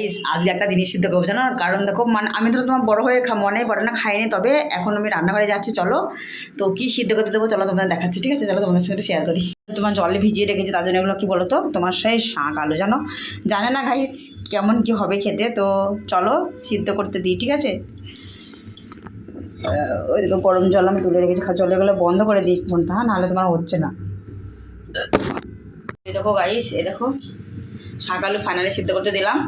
এই আজকে একটা জিনিস সিদ্ধ করব জানো? কারণ দেখো মানে আমি তো তোমার বড় হয়ে মনে পড়ে না খাইনি তবে এখন আমি রান্নাঘরে যাচ্ছি চলো। তো কি সিদ্ধ করতে দেবো চলো তোমাদের দেখাচ্ছি ঠিক আছে? চলো তোমাদের সঙ্গে শেয়ার করি। তোমার জলে ভিজিয়ে রেখেছি তার জন্য এগুলো কী বলো তো? তোমার সেই শাঁক আলু জানো? জানে না গাইস কেমন কি হবে খেতে তো চলো সিদ্ধ করতে দিই ঠিক আছে? আহ, ওই দেখো গরম জল আমি তুলে রেখেছি জল এগুলো বন্ধ করে দিই ফোনটা হ্যাঁ? নাহলে তোমার হচ্ছে না। এই দেখো গাইস এ দেখো শাঁক আলু ফাইনালি সিদ্ধ করতে দিলাম।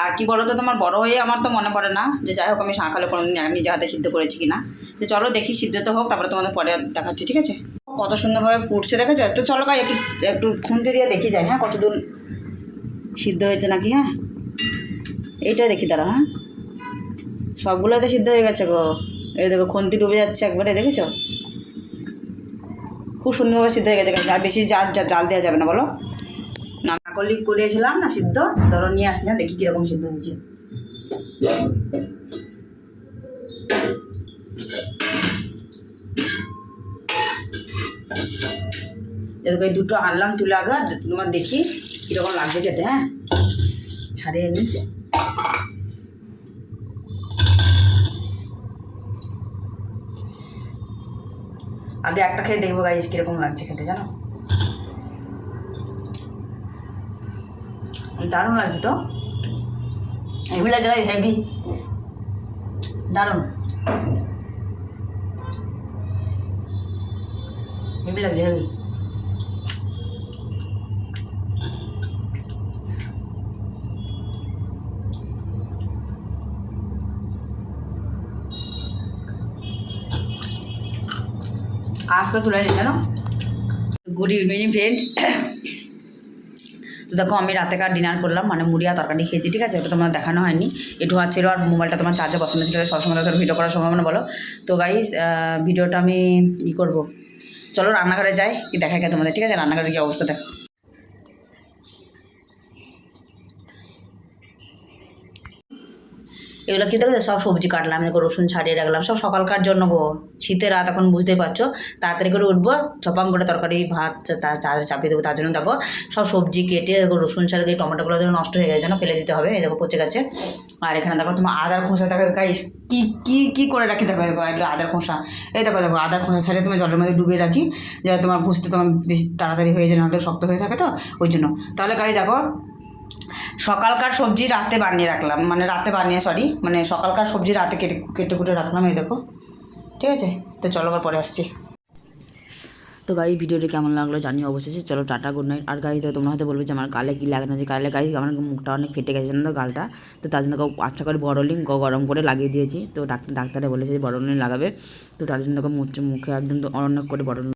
আর কি বলো তো তোমার বড় হয়ে আমার তো মনে পড়ে না যে যাই হোক আমি শাঁক আলু কোনো নিজে হাতে সিদ্ধ করেছি কি না তো চলো দেখি সিদ্ধ তো হোক, তারপরে তোমাদের পরে দেখাচ্ছি, ঠিক আছে? কত সুন্দরভাবে ফুটছে, দেখেছ? তো চলো গাই, একটু একটু খুঁজতে দিয়ে দেখি যাই হ্যাঁ? কতদূর সিদ্ধ হয়েছে নাকি হ্যাঁ? এইটা দেখি তারা হ্যাঁ? সবগুলোতে সিদ্ধ হয়ে গেছে গো। এই দেখো, খুন্তি ডুবে যাচ্ছে একবারে, দেখেছ? খুব সুন্দরভাবে সিদ্ধ হয়ে গেছে, আর বেশি জাল জাল দেওয়া যাবে না, বলো? কাকলি করিয়েছিলাম না সিদ্ধ? ধরো নিয়ে আসি না দেখি কীরকম সিদ্ধ হয়েছে। এই দুটো আনলাম তুলে আগা তোমার দেখি কীরকম লাগছে খেতে হ্যাঁ? ছাড়িয়ে নি। আগে একটা খেয়ে দেখব গাইজ কীরকম লাগছে খেতে, জানো? দারুণ লাগছে তো? লাগছে গাইজ হেভি দারুণ। হেভি লাগছে হেভি আজকে তুলে নিই জানো গুড ইভিনিং ফ্রেন্ড তো দেখো, আমি রাতেকার ডিনার করলাম মানে মুড়ি আর তরকারি খেয়েছি, ঠিক আছে? ওটা তোমার দেখানো হয়নি। একটু হাত ছিল আর মোবাইলটা তোমার চার্জে বসানো ছিল, সবসময় তো ভিডিও করার সম্ভাবনা বলো। তো গাইস ভিডিওটা আমি ই করব। চলো রান্নাঘরে যাই কি দেখা গে তোমাদের, ঠিক আছে? রান্নাঘরে কি অবস্থা দেখো। এগুলো কী দেখো সব সবজি কাটলাম দেখো রসুন ছাড়িয়ে রাখলাম, সব সকালকার জন্য গো। শীতের রাত এখন বুঝতেই পারছ। তাড়াতাড়ি করে উঠবো, চপাং করে তরকারি, ভাত চাদরে চাপিয়ে দেবো, তার জন্য দেখো, সব সবজি কেটে দেখো রসুন ছাড়িয়ে দিয়ে টমেটোগুলো যেন নষ্ট হয়ে গেছে না ফেলে দিতে হবে। দেখো পচে গেছে। আর এখানে দেখো তোমার আদার খোসা, দেখো গাইস কি কি কি করে রাখি দেখো দেখো এগুলো আদার খোসা। এই দেখো দেখো আদার খোসা ছাড়িয়ে তোমার জলের মধ্যে ডুবিয়ে রাখি, যাতে তোমার ঘুষতে তোমার বেশি তাড়াতাড়ি হয়ে যায়, নাহলে শক্ত হয়ে থাকে তো, ওই জন্য। তাহলে গাই দেখো সকালকার সবজি রাতে বানিয়ে রাখলাম। মানে রাতে বানিয়ে সরি মানে সকালকার সবজি রাতে কেটে কেটে কুটে রাখলাম, এই দেখো। ঠিক আছে? তো চলো আবার পরে আসছি। তো গাই ভিডিওটি কেমন লাগল জানিও অবশ্যই। চলো, টাটা গুড নাইট আর গাই তো তোমরা হয়তো বলবে যে আমার গালে কি লাগে না? যে গালে গাই আমার মুখটা অনেক ফেটে গেছে, জানো তো গালটা? তো তার জন্য আচ্ছা করে বড়লিং গরম করে লাগিয়ে দিয়েছি। তো ডাক্তার বলেছে যে বড়লিং লাগাবে। তো তার জন্য মুখ একদম অনেক করে বড়লিং